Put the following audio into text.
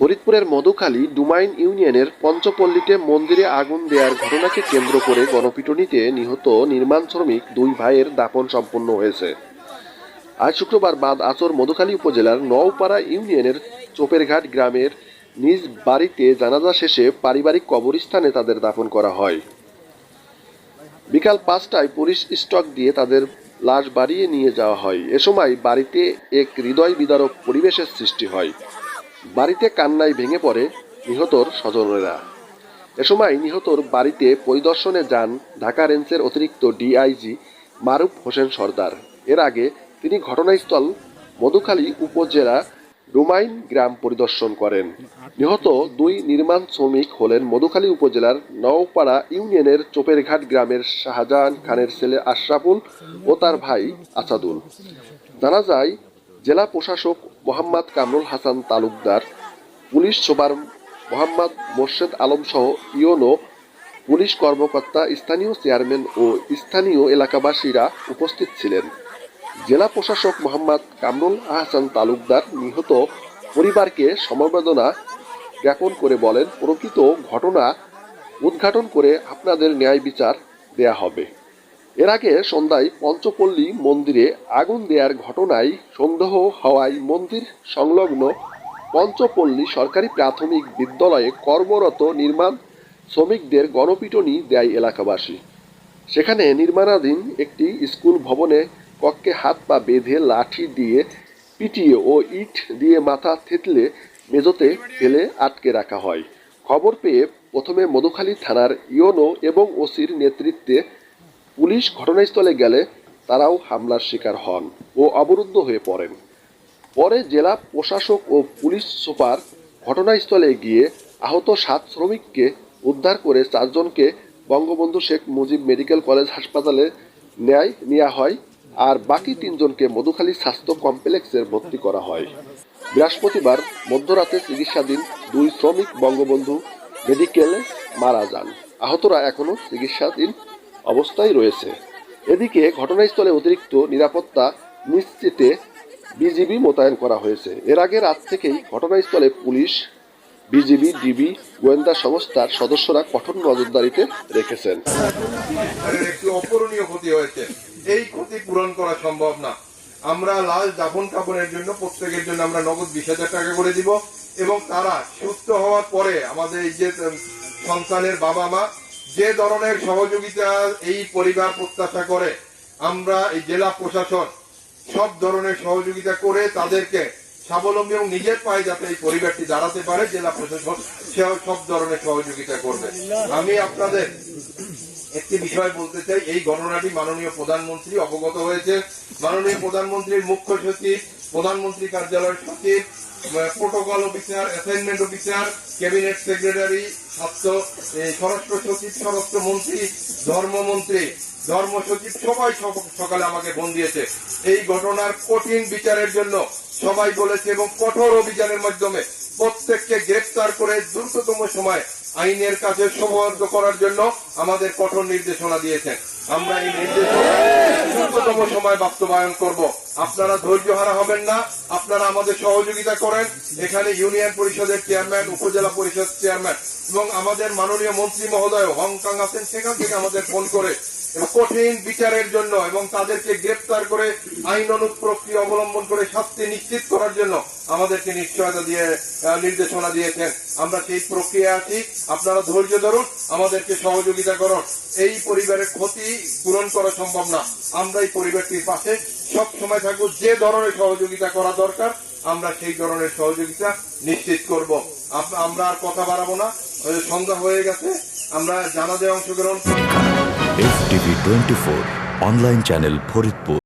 ফরিদপুরের মধুখালী ডুমাইন ইউনিয়নের পঞ্চপল্লীতে মন্দিরে আগুন দেওয়ার ঘটনাকে কেন্দ্র করে গণপিটুনিতে নিহত নির্মাণ শ্রমিক দুই ভাইয়ের দাফন সম্পন্ন হয়েছে। আজ শুক্রবার বাদ আসর মধুখালী উপজেলার নওপাড়া ইউনিয়নের চোপেরঘাট গ্রামের নিজ বাড়িতে জানাজা শেষে পারিবারিক কবরস্থানে তাদের দাফন করা হয়। বিকাল পাঁচটায় পুলিশ স্টক দিয়ে তাদের লাশ বাড়িয়ে নিয়ে যাওয়া হয়। এ সময় বাড়িতে এক হৃদয় বিদারক পরিবেশের সৃষ্টি হয়। বাড়িতে কান্নায় ভেঙে পড়ে নিহতর স্বজনেরা। এ সময় নিহতর বাড়িতে পরিদর্শনে যান ঢাকা রেঞ্জের অতিরিক্ত ডিআইজি মারুফ হোসেন সর্দার। এর আগে তিনি ঘটনাস্থল মধুখালী উপজেলা রুমাইন গ্রাম পরিদর্শন করেন। নিহত দুই নির্মাণ শ্রমিক হলেন মধুখালী উপজেলার নওপাড়া ইউনিয়নের চোপেরঘাট গ্রামের শাহজাহান খানের ছেলে আশরাফুল ও তার ভাই আসাদুল। জানা যায়, জেলা প্রশাসক মোহাম্মদ কামরুল হাসান তালুকদার, পুলিশ সুপার মোহাম্মদ মোর্শেদ আলম সহ ইওনো পুলিশ কর্মকর্তা, স্থানীয় চেয়ারম্যান ও স্থানীয় এলাকাবাসীরা উপস্থিত ছিলেন। জেলা প্রশাসক মোহাম্মদ কামরুল আহসান তালুকদার নিহত পরিবারকে সমবেদনা জ্ঞাপন করে বলেন, প্রকৃত ঘটনা উদ্ঘাটন করে আপনাদের ন্যায় বিচার দেয়া হবে। এর আগে সন্ধ্যায় পঞ্চপল্লী মন্দিরে আগুন দেওয়ার ঘটনায় সন্দেহ হওয়ায় মন্দির সংলগ্ন পঞ্চপল্লী সরকারি প্রাথমিক বিদ্যালয়ে কর্মরত নির্মাণ শ্রমিকদের গণপিটনি দেয় এলাকাবাসী। সেখানে নির্মাণাধীন একটি স্কুল ভবনে কক্ষে হাত পা বেঁধে লাঠি দিয়ে পিটিয়ে ও ইট দিয়ে মাথা থেতলে মেঝোতে ফেলে আটকে রাখা হয়। খবর পেয়ে প্রথমে মধুখালী থানার ইওনো এবং ওসির নেতৃত্বে পুলিশ ঘটনাস্থলে গেলে তারাও হামলার শিকার হন ও অবরুদ্ধ হয়ে পড়েন। পরে জেলা প্রশাসক ও পুলিশ সুপার ঘটনাস্থলে গিয়ে আহত সাত শ্রমিককে উদ্ধার করে চারজনকে বঙ্গবন্ধু শেখ মুজিব মেডিকেল কলেজ হাসপাতালে নেয় নেওয়া হয় আর বাকি তিনজনকে মধুখালী স্বাস্থ্য কমপ্লেক্সের ভর্তি করা হয়। বৃহস্পতিবার মধ্যরাতে চিকিৎসাধীন দুই শ্রমিক বঙ্গবন্ধু মেডিকেলে মারা যান। আহতরা এখনও চিকিৎসাধীন অবস্থায় রয়েছে। এদিকে ঘটনাস্থলে অতিরিক্ত নিরাপত্তা নিশ্চিতে বিজিবি মোতায়েন করা হয়েছে। এর আগে রাত থেকেই ঘটনাস্থলে পুলিশ, বিজিবি, ডিবি, গোয়েন্দা সংস্থার সদস্যরা কঠোর নজরদারিতে রেখেছেন। একটি ক্ষতি হয়েছে। এই ক্ষতি পূরণ করা সম্ভব না। আমরা লাশ দাফন কাপড়ের জন্য, প্রত্যেকের জন্য আমরা নগদ বিশ হাজার টাকা করে দিব এবং তারা সুস্থ হওয়ার পরে আমাদের এই যে সন্তানের বাবা মা যে ধরনের সহযোগিতা এই পরিবার প্রত্যাশা করে, আমরা এই জেলা প্রশাসন সব ধরনের সহযোগিতা করে তাদেরকে স্বাবলম্বী এবং নিজের পায়ে যাতে এই পরিবারটি দাঁড়াতে পারে, জেলা প্রশাসন সেও সব ধরনের সহযোগিতা করবে। আমি আপনাদের একটি বিষয় বলতে চাই, এই ঘটনাটি মাননীয় প্রধানমন্ত্রী অবগত হয়েছে। মাননীয় প্রধানমন্ত্রীর মুখ্য সচিব, প্রধানমন্ত্রী কার্যালয়ের সচিব protocol officer assignment officer cabinet secretary স্বাস্থ্য স্বরাষ্ট্র সচিব, স্বরাষ্ট্র মন্ত্রী ধর্মমন্ত্রী ধর্ম সচিব, সবাই সকালে আমাকে ফোন দিয়েছে। এই ঘটনার কঠিন বিচারের জন্য সবাই বলেছে এবং কঠোর অভিযানের মাধ্যমে প্রত্যেককে গ্রেফতার করে দ্রুততম সময় আইনের কাছে সমর্থ করার জন্য আমাদের কঠোর নির্দেশনা দিয়েছেন। আমরা এই নির্দেশনা দ্রুততম সময় বাস্তবায়ন করব। আপনারা ধৈর্য হারা হবেন না। আপনারা আমাদের সহযোগিতা করেন। এখানে ইউনিয়ন পরিষদের চেয়ারম্যান, উপজেলা পরিষদ চেয়ারম্যান এবং আমাদের মাননীয় মন্ত্রী মহোদয় হংকং আছেন, সেখান থেকে আমাদের ফোন করে কঠিন বিচারের জন্য এবং তাদেরকে গ্রেপ্তার করে আইন অনুক প্রক্রিয়া অবলম্বন করে শাস্তি নিশ্চিত করার জন্য আমাদেরকে নিশ্চয়তা দিয়ে নির্দেশনা দিয়েছেন। আমরা সেই প্রক্রিয়া আছি। আপনারা ধৈর্য ধরুন, আমাদেরকে সহযোগিতা করুন। এই পরিবারের ক্ষতি পূরণ করা সম্ভব না। আমরা এই পরিবারটির পাশে সব সময় থাকব। যে ধরনের সহযোগিতা করা দরকার, আমরা সেই ধরনের সহযোগিতা নিশ্চিত করব। আমরা আর কথা বাড়াবো না। সন্ধ্যা হয়ে গেছে, আমরা জানাজে অংশগ্রহণ এফ অনলাইন চ্যানেল ফরিদপুর।